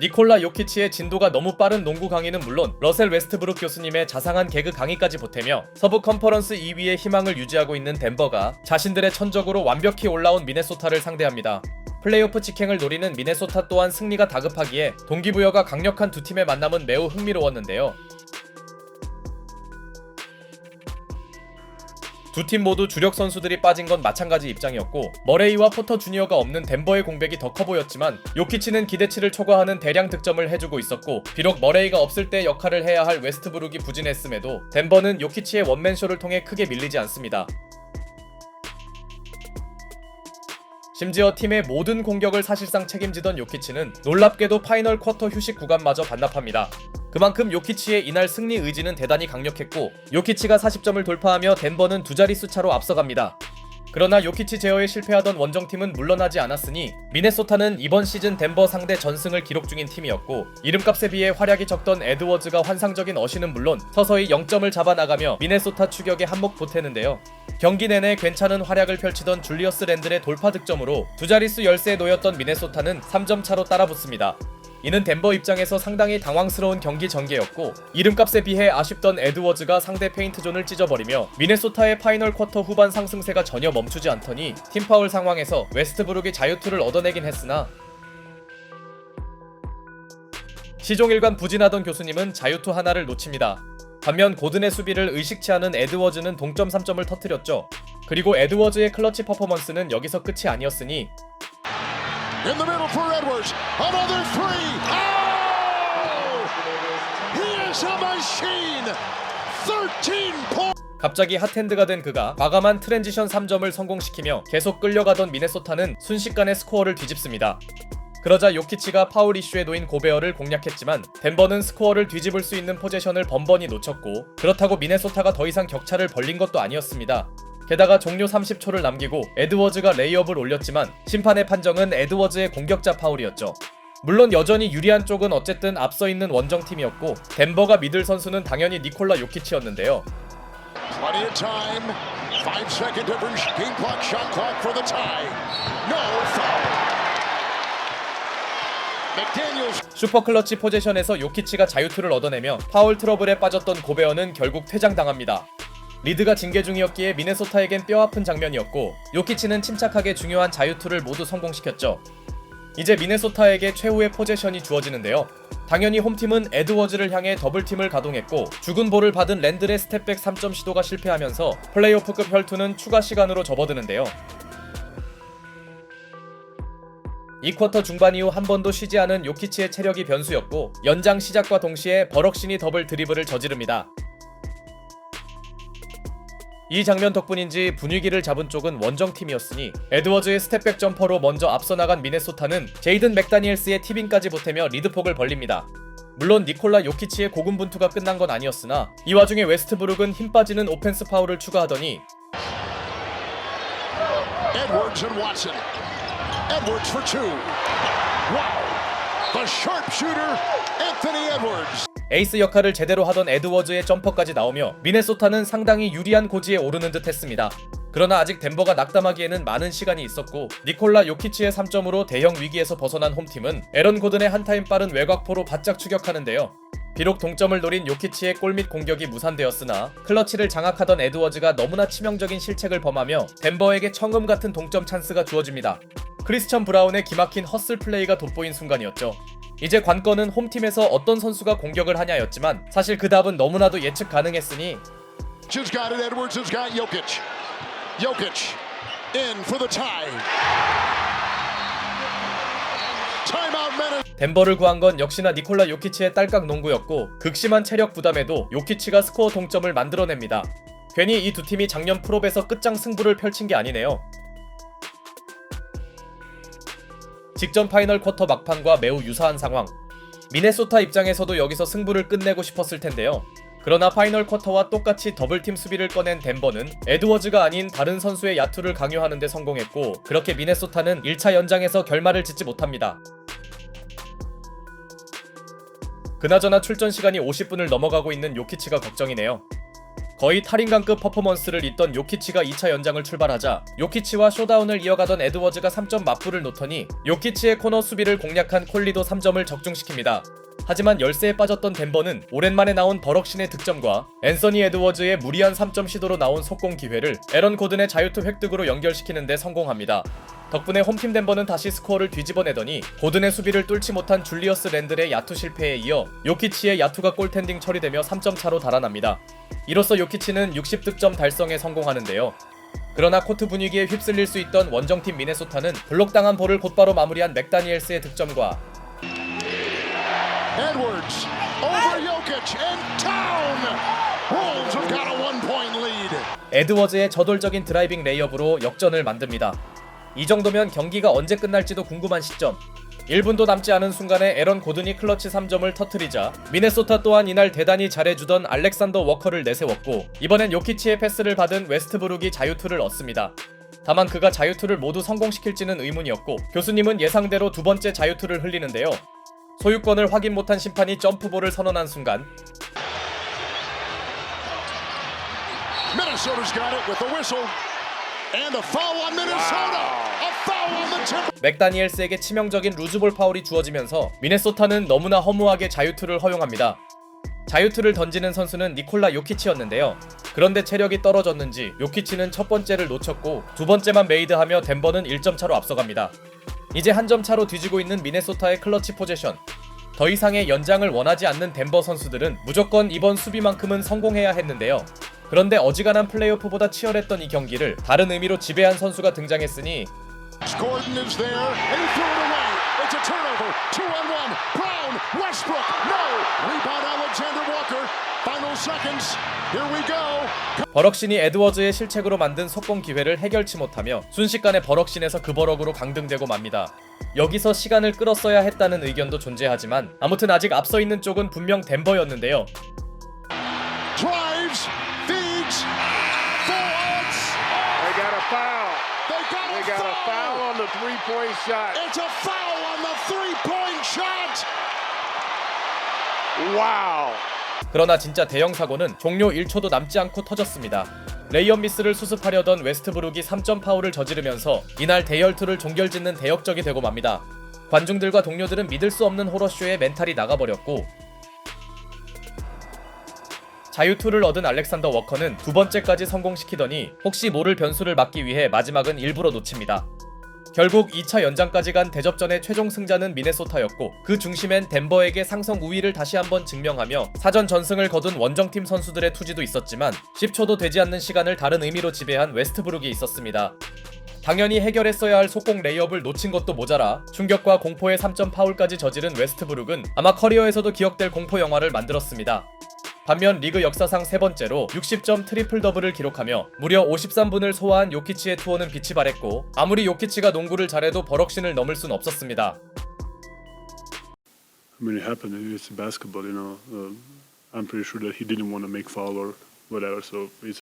니콜라 요키치의 진도가 너무 빠른 농구 강의는 물론 러셀 웨스트브룩 교수님의 자상한 개그 강의까지 보태며 서부 컨퍼런스 2위의 희망을 유지하고 있는 덴버가 자신들의 천적으로 완벽히 올라온 미네소타를 상대합니다. 플레이오프 직행을 노리는 미네소타 또한 승리가 다급하기에 동기부여가 강력한 두 팀의 만남은 매우 흥미로웠는데요. 두 팀 모두 주력 선수들이 빠진 건 마찬가지 입장이었고 머레이와 포터 주니어가 없는 덴버의 공백이 더 커 보였지만 요키치는 기대치를 초과하는 대량 득점을 해주고 있었고 비록 머레이가 없을 때 역할을 해야 할 웨스트브룩이 부진했음에도 덴버는 요키치의 원맨쇼를 통해 크게 밀리지 않습니다. 심지어 팀의 모든 공격을 사실상 책임지던 요키치는 놀랍게도 파이널 쿼터 휴식 구간마저 반납합니다. 그만큼 요키치의 이날 승리 의지는 대단히 강력했고 요키치가 40점을 돌파하며 덴버는 두 자릿수 차로 앞서갑니다. 그러나 요키치 제어에 실패하던 원정팀은 물러나지 않았으니 미네소타는 이번 시즌 덴버 상대 전승을 기록 중인 팀이었고 이름값에 비해 활약이 적던 에드워즈가 환상적인 어시는 물론 서서히 0점을 잡아나가며 미네소타 추격에 한몫 보태는데요. 경기 내내 괜찮은 활약을 펼치던 줄리어스 랜들의 돌파 득점으로 두 자릿수 열세에 놓였던 미네소타는 3점 차로 따라붙습니다. 이는 덴버 입장에서 상당히 당황스러운 경기 전개였고 이름값에 비해 아쉽던 에드워즈가 상대 페인트존을 찢어버리며 미네소타의 파이널 쿼터 후반 상승세가 전혀 멈추지 않더니 팀 파울 상황에서 웨스트브룩이 자유투를 얻어내긴 했으나 시종일관 부진하던 교수님은 자유투 하나를 놓칩니다. 반면 고든의 수비를 의식치 않은 에드워즈는 동점 3점을 터뜨렸죠. 그리고 에드워즈의 클러치 퍼포먼스는 여기서 끝이 아니었으니 In the middle for Edwards. Another three. Oh! He is a machine. 13 points. 갑자기 핫핸드가 된 그가 과감한 트랜지션 3점을 성공시키며 계속 끌려가던 미네소타는 순식간에 스코어를 뒤집습니다. 그러자 요키치가 파울 이슈에 놓인 고베어를 공략했지만 덴버는 스코어를 뒤집을 수 있는 포제션을 번번이 놓쳤고 그렇다고 미네소타가 더 이상 격차를 벌린 것도 아니었습니다. 게다가 종료 30초를 남기고 에드워즈가 레이업을 올렸지만 심판의 판정은 에드워즈의 공격자 파울이었죠. 물론 여전히 유리한 쪽은 어쨌든 앞서 있는 원정팀이었고 덴버가 믿을 선수는 당연히 니콜라 요키치였는데요. 슈퍼클러치 포지션에서 요키치가 자유투를 얻어내며 파울 트러블에 빠졌던 고베어는 결국 퇴장당합니다. 리드가 징계 중이었기에 미네소타에겐 뼈아픈 장면이었고 요키치는 침착하게 중요한 자유투를 모두 성공시켰죠. 이제 미네소타에게 최후의 포지션이 주어지는데요. 당연히 홈팀은 에드워즈를 향해 더블팀을 가동했고 죽은 볼을 받은 랜들의 스텝백 3점 시도가 실패하면서 플레이오프급 혈투는 추가 시간으로 접어드는데요. 이 쿼터 중반 이후 한 번도 쉬지 않은 요키치의 체력이 변수였고 연장 시작과 동시에 버럭신이 더블 드리블을 저지릅니다. 이 장면 덕분인지 분위기를 잡은 쪽은 원정팀이었으니 에드워즈의 스텝백 점퍼로 먼저 앞서 나간 미네소타는 제이든 맥다니엘스의 티빙까지 보태며 리드폭을 벌립니다. 물론 니콜라 요키치의 고군분투가 끝난 건 아니었으나 이 와중에 웨스트브룩은 힘 빠지는 오펜스 파울을 추가하더니 에이스 역할을 제대로 하던 에드워즈의 점퍼까지 나오며 미네소타는 상당히 유리한 고지에 오르는 듯 했습니다. 그러나 아직 덴버가 낙담하기에는 많은 시간이 있었고 니콜라 요키치의 3점으로 대형 위기에서 벗어난 홈팀은 에런 고든의 한타임 빠른 외곽포로 바짝 추격하는데요. 비록 동점을 노린 요키치의 골및 공격이 무산되었으나 클러치를 장악하던 에드워즈가 너무나 치명적인 실책을 범하며 덴버에게 청음 같은 동점 찬스가 주어집니다. 크리스천 브라운의 기막힌 헛슬 플레이가 돋보인 순간이었죠. 이제 관건은 홈팀에서 어떤 선수가 공격을 하냐였지만 사실 그 답은 너무나도 예측 가능했으니 Just got it. Edwards has got Jokic. Jokic in for the tie. Timeout minute. 덴버를 구한 건 역시나 니콜라 요키치의 딸깍 농구였고 극심한 체력 부담에도 요키치가 스코어 동점을 만들어냅니다. 괜히 이 두 팀이 작년 프롭에서 끝장 승부를 펼친 게 아니네요. 직전 파이널 쿼터 막판과 매우 유사한 상황. 미네소타 입장에서도 여기서 승부를 끝내고 싶었을 텐데요. 그러나 파이널 쿼터와 똑같이 더블팀 수비를 꺼낸 덴버는 에드워즈가 아닌 다른 선수의 야투를 강요하는 데 성공했고 그렇게 미네소타는 1차 연장에서 결말을 짓지 못합니다. 그나저나 출전 시간이 50분을 넘어가고 있는 요키치가 걱정이네요. 거의 탈인간급 퍼포먼스를 잇던 요키치가 2차 연장을 출발하자 요키치와 쇼다운을 이어가던 에드워즈가 3점 맞불을 놓더니 요키치의 코너 수비를 공략한 콜리도 3점을 적중시킵니다. 하지만 열세에 빠졌던 덴버는 오랜만에 나온 버럭신의 득점과 앤서니 에드워즈의 무리한 3점 시도로 나온 속공 기회를 에런 고든의 자유투 획득으로 연결시키는 데 성공합니다. 덕분에 홈팀 덴버는 다시 스코어를 뒤집어내더니 고든의 수비를 뚫지 못한 줄리어스 랜들의 야투 실패에 이어 요키치의 야투가 골텐딩 처리되며 3점 차로 달아납니다. 이로써 요키치는 60득점 달성에 성공하는데요. 그러나 코트 분위기에 휩쓸릴 수 있던 원정팀 미네소타는 블록당한 볼을 곧바로 마무리한 맥다니엘스의 득점과 Edwards over Jokic and down. Wolves have got a one-point lead. 에드워즈의 저돌적인 드라이빙 레이업으로 역전을 만듭니다. 이 정도면 경기가 언제 끝날지도 궁금한 시점. 1분도 남지 않은 순간에 에런 고든이 클러치 3점을 터트리자 미네소타 또한 이날 대단히 잘해주던 알렉산더 워커를 내세웠고 이번엔 요키치의 패스를 받은 웨스트브룩이 자유투를 얻습니다. 다만 그가 자유투를 모두 성공시킬지는 의문이었고 교수님은 예상대로 두 번째 자유투를 흘리는데요. 소유권을 확인 못한 심판이 점프볼을 선언한 순간 Minnesota's got it with the whistle. And a foul on Minnesota. A foul on the Timberwolves. 맥다니엘스에게 치명적인 루즈볼 파울이 주어지면서 미네소타는 너무나 허무하게 자유투를 허용합니다. 자유투를 던지는 선수는 니콜라 요키치였는데요. 그런데 체력이 떨어졌는지 요키치는 첫 번째를 놓쳤고 두 번째만 메이드하며 덴버는 1점 차로 앞서갑니다. 이제 한 점 차로 뒤지고 있는 미네소타의 클러치 포제션. 더 이상의 연장을 원하지 않는 덴버 선수들은 무조건 이번 수비만큼은 성공해야 했는데요. 그런데 어지간한 플레이오프보다 치열했던 이 경기를 다른 의미로 지배한 선수가 등장했으니 It's a turnover. Two on one. Brown, Westbrook. No. Rebound Alexander Walker. Final seconds. Here we go. 버럭신이 에드워즈의 실책으로 만든 속공 기회를 해결치 못하며 순식간에 버럭신에서 그 버럭으로 강등되고 맙니다. 여기서 시간을 끌었어야 했다는 의견도 존재하지만 아무튼 아직 앞서 있는 쪽은 분명 덴버였는데요. Drives, feeds, forwards. They got a foul. They got a foul. on the three-point shot. It's a foul Wow. 그러나 진짜 대형 사고는 종료 1초도 남지 않고 터졌습니다. 레이업 미스를 수습하려던 웨스트브룩이 3점 파울을 저지르면서 이날 대열투를 종결짓는 대역적이 되고 맙니다. 관중들과 동료들은 믿을 수 없는 호러쇼에 멘탈이 나가버렸고 자유투를 얻은 알렉산더 워커는 두 번째까지 성공시키더니 혹시 모를 변수를 막기 위해 마지막은 일부러 놓칩니다. 결국 2차 연장까지 간 대접전의 최종 승자는 미네소타였고 그 중심엔 덴버에게 상성 우위를 다시 한번 증명하며 사전 전승을 거둔 원정팀 선수들의 투지도 있었지만 10초도 되지 않는 시간을 다른 의미로 지배한 웨스트브룩이 있었습니다. 당연히 해결했어야 할 속공 레이업을 놓친 것도 모자라 충격과 공포의 3점 파울까지 저지른 웨스트브룩은 아마 커리어에서도 기억될 공포 영화를 만들었습니다. 반면 리그 역사상 세 번째로 60점 트리플 더블을 기록하며 무려 53분을 소화한 요키치의 투어는 빛이 발했고 아무리 요키치가 농구를 잘해도 버럭신을 넘을 순 없었습니다. I mean, it happened. It's basketball, you know. Uh, I'm pretty sure that he didn't want to make foul or whatever. So it's